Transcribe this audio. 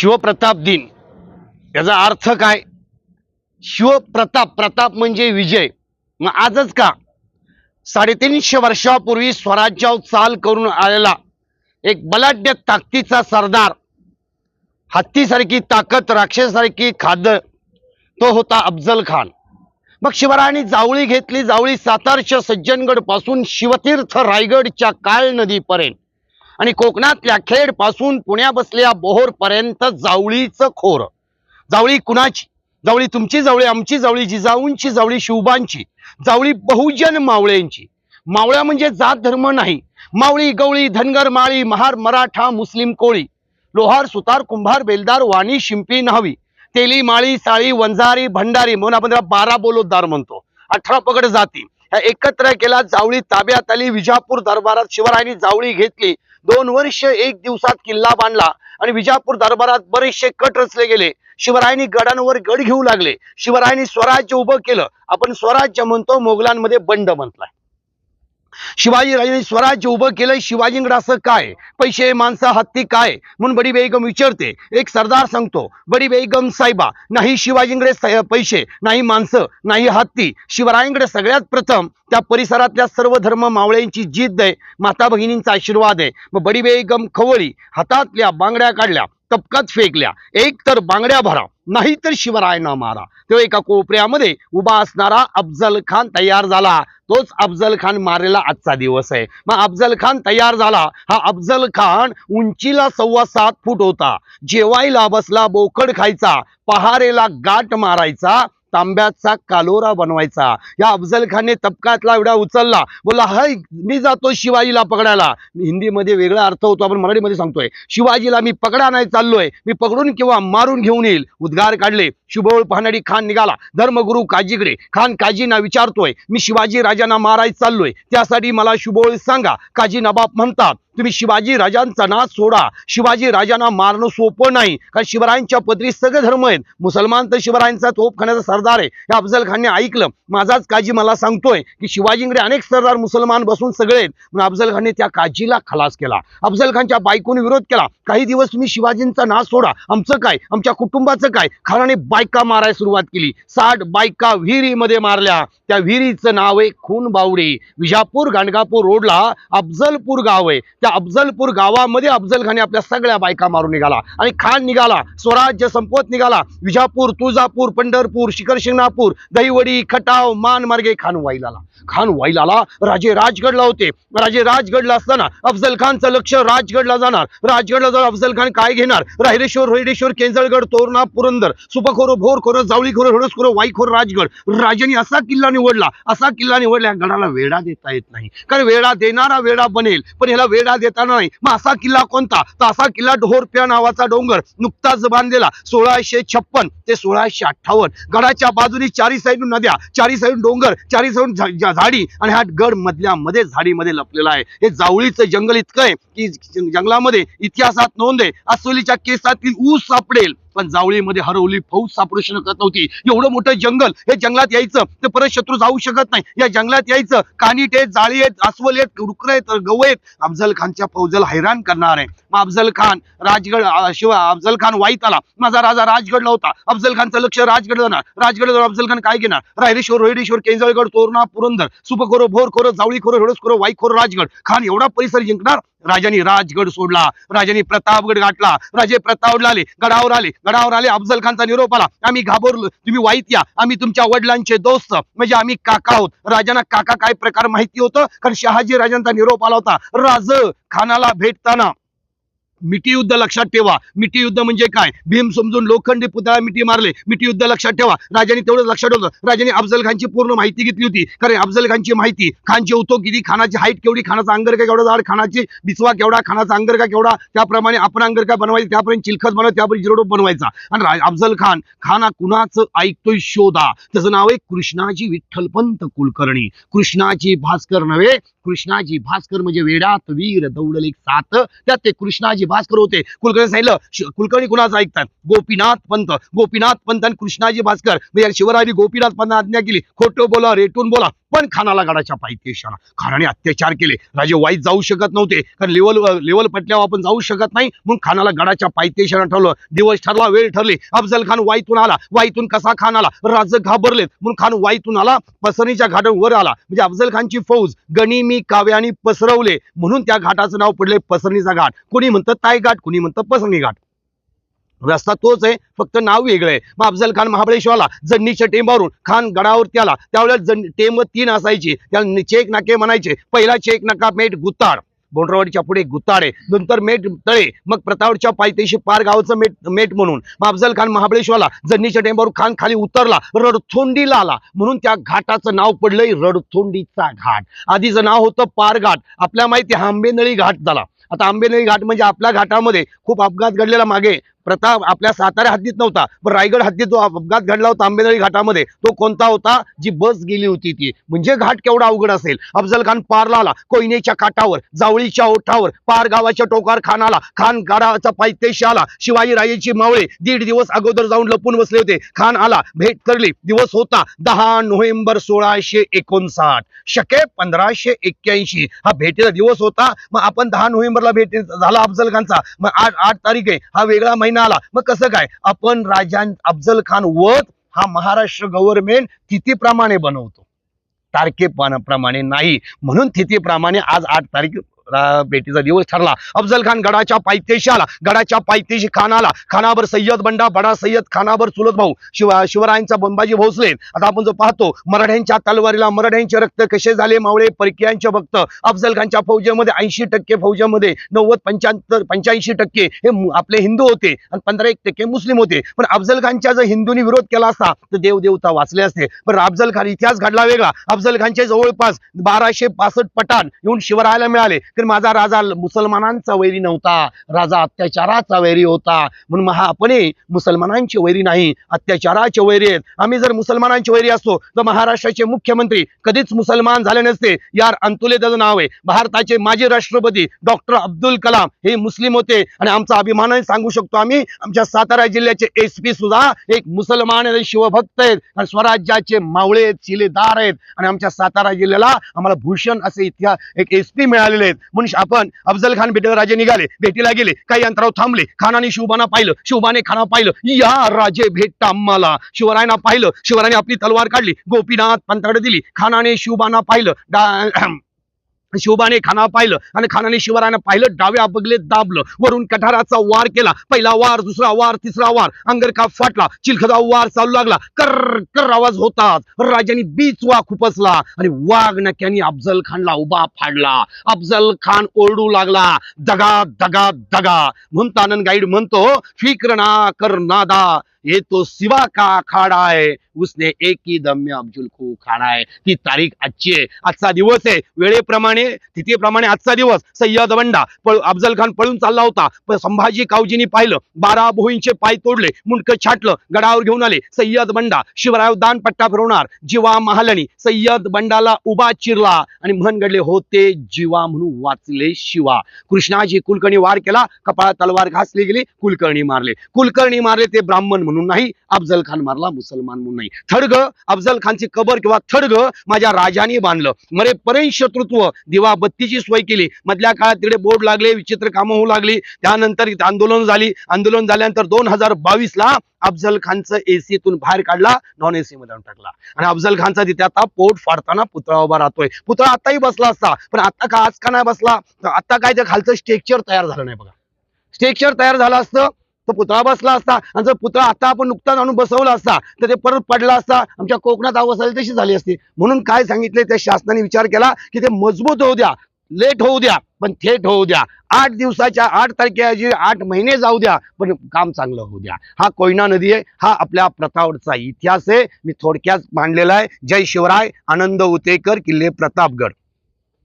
शिवप्रताप दिन. याचा अर्थ काय? शिवप्रताप प्रताप म्हणजे विजय. मग आजच का? साडेतीनशे वर्षापूर्वी स्वराज्यावर चाल करून आलेला एक बलाढ्य ताकदीचा सरदार हत्तीसारखी ताकद राक्षसारखी खाद तो होता अफजल खान. मग शिवरायांनी जावळी घेतली जावळी सातारच्या सज्जनगडपासून शिवतीर्थ रायगडच्या काळ नदीपर्यंत आणि कोकणातल्या खेडपासून पुण्या बसलेल्या बोहोर पर्यंत जावळीचं खोर. जावळी कुणाची? जावळी तुमची जावळी आमची जावळी जिजाऊंची जावळी शिवबांची जावळी बहुजन मावळ्यांची. मावळ्या म्हणजे जात धर्म नाही. मावळी गवळी धनगर माळी महार मराठा मुस्लिम कोळी. लोहार सुतार कुंभार बेलदार वाणी शिंपी न्हावी. तेली माळी साळी वंजारी भंडारी म्हणून आपण त्याला बारा बोलोद्दार म्हणतो. अठरा पगड जाती. ह्या एकत्र केला. जावळी ताब्यात आली. विजापूर दरबारात शिवरायांनी जावळी घेतली. दोन वर्ष एक दिवसात किल्ला बांधला आणि विजापूर दरबारात बरेचसे कट रचले गेले. शिवरायांनी गडांवर गड घेऊ लागले. शिवरायांनी स्वराज्य उभं केलं. आपण स्वराज्य म्हणतो मोगलांमध्ये बंड म्हटलाय. शिवाजीराजांनी स्वराज्य उभं केलं शिवाजींकडे असं काय? पैसे माणसं हत्ती काय? म्हणून बडी बेगम विचारते. एक सरदार सांगतो बडी बेगम साहेबा नाही शिवाजींकडे पैसे नाही माणसं नाही हत्ती. शिवरायांकडे सगळ्यात प्रथम त्या परिसरातल्या सर्व धर्म मावळ्यांची जिद्द आहे माता भगिनींचा आशीर्वाद आहे मग बडी बेगम खवळी हातातल्या बांगड्या काढल्या. तपकात फेकल्या. एक तर बांगड्या भरा नाही तर शिवरायांना मारा. तेव्हा एका कोपऱ्यामध्ये उभा असणारा अफजल खान तयार झाला. तोच अफजल खान मारेला आजचा दिवस आहे. मग अफजल खान तयार झाला. हा अफजल खान उंचीला सव्वा सात फूट होता. जेवायला बसला बोकड खायचा पहारेला गाठ मारायचा तांब्याचा कालोरा बनवायचा. या अफजल खानने तबकातला एवढा उचलला. बोला हाय मी जातो शिवाजीला पकडायला. हिंदीमध्ये वेगळा अर्थ होतो आपण मराठीमध्ये सांगतोय. शिवाजीला मी पकडा नाही चाललोय. मी पकडून किंवा मारून घेऊन येईल. उद्गार काढले. शुभोळ पाहणारी खान निघाला. धर्मगुरू काजीकडे. खान काजींना विचारतोय मी शिवाजी राजांना मारायच चाललोय. त्यासाठी मला शुभोळ सांगा. काजी नबाब म्हणतात तुम्ही शिवाजी राजांचा नाच सोडा. शिवाजी राजांना मारणं सोपं नाही. कारण शिवरायांच्या पदरी सगळे धर्म आहेत. मुसलमान तर शिवरायांचा तोप खाण्याचा सरदार आहे. हे अफजल खानने ऐकलं. माझाच काजी मला सांगतोय की शिवाजींकडे अनेक सरदार मुसलमान बसून सगळे आहेत. म्हणून अफजल खानने त्या काजीला खलास केला. अफजल खानच्या बायकोने विरोध केला. काही दिवस तुम्ही शिवाजींचा नाश सोडा. आमचं काय? आमच्या कुटुंबाचं काय? खानाने बायका मारायला सुरुवात केली. साठ बायका विहिरीमध्ये मारल्या. त्या विहिरीचं नाव आहे खून बावडी विजापूर गाणगापूर रोडला अफजलपूर गाव आहे. त्या अफजलपूर गावामध्ये अफजल खाने आपल्या सगळ्या बायका मारून निघाला. आणि खान निघाला. स्वराज्य संपवत निघाला. विजापूर तुळजापूर पंढरपूर शिक शिखर शिंगणापूर दहीवडी खटाव मान मार्गे खान वाईलाला. खान वाईलाला राजे राजगडला होते. राजे राजगडला असताना अफजल खानचं लक्ष राजगडला जाणार. राजगडला जाऊन अफजल खान काय घेणार? राहिरेश्वर रोहिडेश्वर केंजळगड तोरणा पुरंदर सुपखोर भोरखोर जावळीखोर हडसखोर वाईखोर राजगड. राजांनी असा किल्ला निवडला. असा किल्ला निवडला गडाला वेढा देता येत नाही. कारण वेढा देणारा वेढा बनेल. पण ह्याला वेढा देताना नाही. मग असा किल्ला कोणता? तर असा किल्ला ढोरप्या नावाचा डोंगर. नुकताच बांधलेला सोळाशे छप्पन ते सोळाशे अठ्ठावन्न. गडाच्या बाजूनी चारी साईडून नद्या चारी साईडून डोंगर चारी साईडून झाडी आणि हा गड मधल्या मध्ये झाडीमध्ये लपलेला आहे. हे जावळीचं जंगल इतकं आहे की जंगलामध्ये इतिहासात नोंद आहे. अस्वलीच्या केसातील ऊस सापडेल. पण जावळीमध्ये हरवली फौज सापडू शकत नव्हती. एवढं मोठं जंगल हे जंगलात यायचं तर परत शत्रू जाऊ शकत नाही. या जंगलात यायचं कानीट आहेत जाळी आहेत अस्वल आहेत डुकर आहेत गव आहेत अफजल खानच्या फौजला हैराण करणार आहे. मग अफजल खान राजगड शिवाय अफजल खान वाईत आला माझा राजा राजगडला होता. अफजल खानचं लक्ष राजगड जाणार. राजगड अफजल खान काय घेणार? रायरेश्वर रोहिडेश्वर केंजळगड तोरणा पुरंदर सुपखोरो भोरखोरो जावळीखोरो हडसखोर वाईखोरो राजगड. खान एवढा परिसर जिंकणार? राजांनी राजगड सोडला. राजांनी प्रतापगड गाठला. राजे प्रतापगड आले गडावर आले. गडावर आले अफजल खानचा निरोप आला. आम्ही घाबरलो. तुम्ही वाईत या. आम्ही तुमच्या वडिलांचे दोस्त. म्हणजे आम्ही काका आहोत. राजांना काका काय प्रकार माहिती होतं? कारण शहाजी राजांचा निरोप आला होता. राज खानाला भेटताना. मिठी युद्ध लक्षात ठेवा. मिठी युद्ध म्हणजे काय? भीम समजून लोखंडी पुतळा मिठी मारले. मिठी युद्ध लक्षात ठेवा. राजाने तेवढं लक्षात ठेवलं. राजाने अफजल खानची पूर्ण माहिती घेतली होती. कारण अफजल खानची माहिती. खानची होतो किती? खानाची हाईट केवढी? खानाचा अंगर का केवढा जाड? खानाची बिचवा केवढा? खानाचा अंगर का केवढा? त्याप्रमाणे आपण अंगर का बनवायचं. त्यापर्यंत चिलखत बनवायचं त्यापर्यंत जिरोडो बनवायचा. आणि अफजल खान खाना कुणाचं ऐकतोय? शोधा. त्याचं नाव आहे कृष्णाजी विठ्ठलपंत कुलकर्णी. कृष्णाजी भास्कर नव्हे. कृष्णाजी भास्कर म्हणजे वेडात वीर दौडल एक सात. त्यात ते कृष्णाजी भास्कर होते. कुलकर्णी सांगितलं कुलकर्णी कुणाचं ऐकतात? गोपीनाथ पंत. गोपीनाथ पंत आणि कृष्णाजी भास्कर. म्हणजे गोपीनाथ पंत आज्ञा केली. खोटं बोला रेटून बोला पण खानाला गडाच्या पायथ्याशी इशारा खानाने अत्याचार केले. राजे वाईट जाऊ शकत नव्हते. कारण लेवल लेवल पटल्यावर आपण जाऊ शकत नाही. म्हणून खानाला गडाच्या पायथ्याशी ठरवलं. दिवस ठरला वेळ ठरली. अफजल खान वाईतून आला. वाईतून कसा खान आला? राज घाबरलेत. म्हणून खान वाईतून आला पसरणीच्या घाटावर आला. म्हणजे अफजल खानची फौज गणिमी काव्यानी पसरवले. म्हणून त्या घाटाचं नाव पडले पसरणीचा घाट. कोणी म्हणतात ताय घाट? कुणी म्हणतं पसंगी घाट. रस्ता तोच आहे फक्त नाव वेगळं आहे. मग अफजल खान महाबळेश्वरला जडणीच्या टेंबावरून खान गडावरती आला त्यावेळेला जण टेंब तीन असायची. त्याला चेक नाके म्हणायचे. पहिला चेक नाका मेट गुताड बोंडरावाडीच्या पुढे गुताड आहे. नंतर मेट तळे. मग प्रतापडच्या पायथ्याशी पार गावचं मेट मेट म्हणून. मग अफजल खान महाबळेश्वरला जडणीच्या टेंबावर खान खाली उतरला. रडथोंडीला आला म्हणून त्या घाटाचं नाव पडलंय रडथोंडीचा घाट. आधीचं नाव होतं पार घाट आपल्या माहिती आहे, आंबेनळी घाट झाला. आता आंबेनळी घाट म्हणजे आपल्या घाटामध्ये खूप अपघात घडलेला मागे. प्रताप आपल्या सातारा हद्दीत नव्हता पण रायगड हद्दीत जो अपघात घडला होता आंबेनळी घाटामध्ये तो कोणता होता? जी बस गेली होती ती. म्हणजे घाट केवढा अवघड असेल? अफजल खान पारला आला कोयनेच्या काठावर जावळीच्या ओठावर पार गावाच्या टोकार खानाला खान गाडाचा पायथ्याशी आला शिवाजी राजेची मावळे दीड दिवस अगोदर जाऊन लपून बसले होते. खान आला भेट करली. दिवस होता दहा नोव्हेंबर सोळाशे एकोणसाठ. शके पंधराशे एक्क्याऐंशी. हा भेटीचा दिवस होता. मग आपण दहा नोव्हेंबरला भेट झाला अफजल खानचा. मग आठ आठ तारीख आहे. हा वेगळा महिना आला. मग कसं काय? आपण राजा अफजल खान वध हा महाराष्ट्र गव्हर्नमेंट तिथीप्रमाणे बनवतो. तारखेप्रमाणे नाही. म्हणून तिथीप्रमाणे आज आठ तारीख भेटीचा दिवस ठरला. अफजल खान गडाच्या पायथ्याशी आला गडाच्या पायथ्याशी खान आला खानावर सय्यद बंडा बडा सय्यद खानावर चुलत भाऊ शिवा शिवरायांचा बंबाजी भोसले आता आपण जो पाहतो मराठ्यांच्या तलवारीला मराठ्यांचे रक्त कसे झाले? मावळे परकीयांचे भक्त. अफजल खानच्या फौजेमध्ये ऐंशी टक्के फौजेमध्ये नव्वद पंच्याहत्तर पंच्याऐंशी टक्के हे आपले हिंदू होते आणि पंधरा एक टक्के मुस्लिम होते. पण अफजल खानच्या जर हिंदूंनी विरोध केला असता तर देवदेवता वाचले असते. पण अफजल खान इतिहास घडला वेगळा. अफजल खानच्या जवळपास बाराशे पासष्ट पठाण येऊन शिवरायाला मिळाले. तर माझा राजा मुसलमानांचा वैरी नव्हता. राजा अत्याचाराचा वैरी होता. म्हणून महा आपणही मुसलमानांचे वैरी नाही अत्याचाराचे वैरी आहेत. आम्ही जर मुसलमानांचे वैरी असतो तर महाराष्ट्राचे मुख्यमंत्री कधीच मुसलमान झाले नसते. यार अंतुले त्याचं नाव आहे. भारताचे माजी राष्ट्रपती डॉक्टर अब्दुल कलाम हे मुस्लिम होते. आणि आमचा अभिमानाने सांगू शकतो आम्ही आमच्या सातारा जिल्ह्याचे एस पी सुद्धा एक मुसलमान आहेत, शिवभक्त आहेत. आणि स्वराज्याचे मावळे आहेत शिलेदार आहेत. आणि आमच्या सातारा जिल्ह्याला आम्हाला भूषण असे इतिहास एक एस पी मिळालेले आहेत. म्हणून आपण अफजल खान भेटीला राजे निघाले भेटीला गेले काही अंतरावर थांबले खानाने शिवबाना पाहिलं शिवबाने खाना पाहिलं या राजे भेटता आम्हाला शिवरायांना पाहिलं शिवरायाने आपली तलवार काढली गोपीनाथ पंताकडे दिली खानाने शिवबाना पाहिलं डा- शिवबाने खाना पाहिलं आणि खानाने शिवरायानं पाहिलं डाव्या बगले दाबलं. वरून कठाराचा वार केला. पहिला वार दुसरा वार तिसरा वार. अंगरखा फाटला. चिलखदा वार चालू लागला. कर कर आवाज होताच. राजाने बीच वा खुपसला. आणि वाघ नक्यानी अफजल खानला उभा फाडला. अफजल खान ओरडू लागला. दगा दगा दगा. म्हणून आनंद गाईड म्हणतो फिक्र ना कर नादा. ये तो सिवा का अखाड़ा है। उसने एक ही दम में अफजुल को उखाड़ा है। ती तारीख आजची आहे आजचा दिवस आहे वेळेप्रमाणे तिथीप्रमाणे आजचा दिवस। सय्यद बंडा अफजल खान पळून चालला होता। पण संभाजी कावजीनी पाहिलं बारा भोईंचे पाय तोडले मुंडकं छाटलं गडावर घेऊन आले. सय्यद बंडा शिवराय दान पट्टा फिरवणार जीवा महालनी. सय्यद बंडाला उभा चिरला आणि म्हण होते जीवा म्हणून वाचले शिवा. कृष्णाजी कुलकर्णी वार केला कपाळात तलवार घासली गेली कुलकर्णी मारले. कुलकर्णी मारले ते ब्राह्मण म्हणून नाही अफजल खान मारला मुसलमान म्हणून नाही. थडग अफजल खानची कबर किंवा थडग माझ्या राजाने बांधलं. मरे पर्यंत शत्रुत्व दिवा बत्तीची सोय केली. मधल्या काळात तिकडे बोर्ड लागले विचित्र कामं होऊ लागली. त्यानंतर आंदोलन झाली. आंदोलन झाल्यानंतर दोन हजार बावीस ला अफजल खानचं एसीतून बाहेर काढला नॉन एसी मध्ये टाकला. आणि अफजल खानचा तिथे आता पोट फाडताना पुतळा उभा राहतोय. पुतळा आताही बसला असता पण आता का आज का नाही बसला? आता काय त्या खालचं स्ट्रेक्चर तयार झालं नाही बघा. स्ट्रेक्चर तयार झालं असतं तो पुतळा बसला असता आणि जर पुतळा आता आपण नुकताच आणून बसवला असता तर ते परत पडला असता आमच्या कोकणात अवस्था झाली तशी झाली असती. म्हणून काय सांगितले त्या शासनाने विचार केला की ते मजबूत होऊ द्या लेट होऊ द्या पण थेट होऊ द्या. आठ दिवसाच्या आठ तारखेऐवजी आठ महिने जाऊ द्या पण काम चांगलं होऊ द्या. हा कोयना नदी आहे हा आपल्या प्रतापगडचा इतिहास आहे. मी थोडक्यात मांडलेला आहे. जय शिवराय आनंद उतेकर किल्ले प्रतापगड.